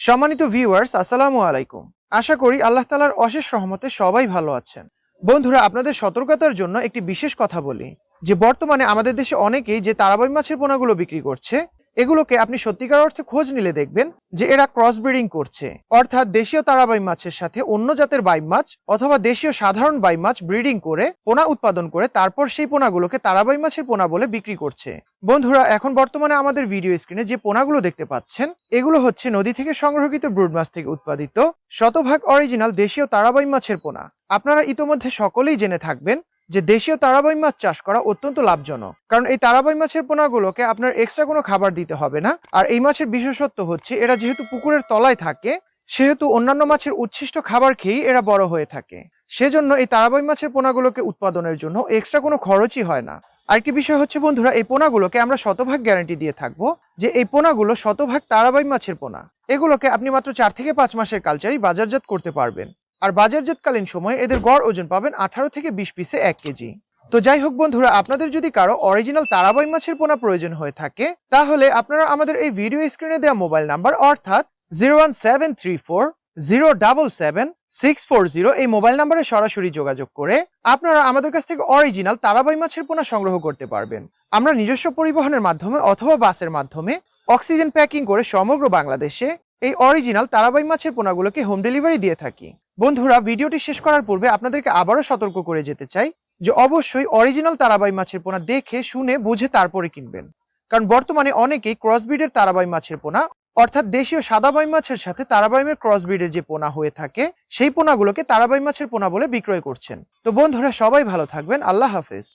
সম্মানিত ভিউয়ার্স আসসালামু আলাইকুম। আশা করি আল্লাহ তালার অশেষ রহমতে সবাই ভালো আছেন। বন্ধুরা, আপনাদের সতর্কতার জন্য একটি বিশেষ কথা বলি, যে বর্তমানে আমাদের দেশে অনেকেই যে তারাবাই মাছের পোনাগুলো বিক্রি করছে এগুলোকে আপনি সত্যিকার অর্থে খোঁজ নিলে দেখবেন যে এরা ক্রস ব্রিডিং করছে। অর্থাৎ দেশীয় তারাবাই মাছের সাথে অন্য জাতের বাইম মাছ অথবা দেশীয় সাধারণ বাইম মাছ ব্রিডিং করে পোনা উৎপাদন করে তারপর সেই পোনাগুলোকে তারাবাই মাছের পোনা বলে বিক্রি করছে। বন্ধুরা, এখন বর্তমানে আমাদের ভিডিও স্ক্রিনে যে পোনাগুলো দেখতে পাচ্ছেন, এগুলো হচ্ছে নদী থেকে সংগ্রহীত ব্রুড মাছ থেকে উৎপাদিত শতভাগ অরিজিনাল দেশীয় তারাবাই মাছের পোনা। আপনারা ইতোমধ্যে সকলেই জেনে থাকবেন যে দেশীয় তারাবাই মাছ চাষ করা অত্যন্ত লাভজনক। কারণ এই তারাবাই মাছের পোনাগুলোকে আপনার এক্সট্রা কোনো খাবার দিতে হবে না। আর এই মাছের বিশেষত্ব হচ্ছে, এরা যেহেতু পুকুরের তলায় থাকে, সেহেতু অন্যান্য মাছের উচ্ছিষ্ট খাবার খেয়েই এরা বড় হয়ে থাকে। সেজন্য এই তারাবাই মাছের পোনাগুলোকে উৎপাদনের জন্য এক্সট্রা কোনো খরচই হয় না। আরেকটি বিষয় হচ্ছে, বন্ধুরা, এই পোনাগুলোকে আমরা শতভাগ গ্যারান্টি দিয়ে থাকব যে এই পোনাগুলো শতভাগ তারাবাই মাছের পোনা। এগুলোকে আপনি মাত্র চার থেকে পাঁচ মাসের কালচারই বাজারজাত করতে পারবেন। আর বাজারজাতকালীন সময়ে এদের গড় ওজন পাবেন আঠারো থেকে বিশ পিসে এক কেজি। তো যাই হোক বন্ধুরা, আপনাদের যদি কারও অরিজিনাল তারাবাই মাছের পোনা প্রয়োজন হয়ে থাকে, তাহলে আপনারা আমাদের এই ভিডিও স্ক্রিনে দেওয়া মোবাইল নাম্বার অর্থাৎ zero one seven three four zero double seven six four zero এই মোবাইল নাম্বারে সরাসরি যোগাযোগ করে আপনারা আমাদের কাছ থেকে অরিজিনাল তারাবাই মাছের পোনা সংগ্রহ করতে পারবেন। আমরা নিজস্ব পরিবহনের মাধ্যমে অথবা বাসের মাধ্যমে অক্সিজেন প্যাকিং করে সমগ্র বাংলাদেশে এই অরিজিনাল তারাবাই মাছের পোনাগুলোকে হোম ডেলিভারি দিয়ে থাকি। বন্ধুরা, ভিডিওটি শেষ করার পূর্বে আপনাদেরকে আবারও সতর্ক করে যেতে চাই যে অবশ্যই অরিজিনাল তারাবাই মাছের পোনা দেখে, শুনে, বুঝে তারপরে কিনবেন। কারণ বর্তমানে অনেকেই ক্রসব্রিডের তারাবাই মাছের পোনা, অর্থাৎ দেশীয় সাদাবাই মাছের সাথে তারাবাইমের ক্রসব্রিডের যে পোনা হয়ে থাকে, সেই পোনাগুলোকে তারাবাই মাছের পোনা বলে বিক্রয় করছেন। তো বন্ধুরা, সবাই ভালো থাকবেন, আল্লাহ হাফেজ।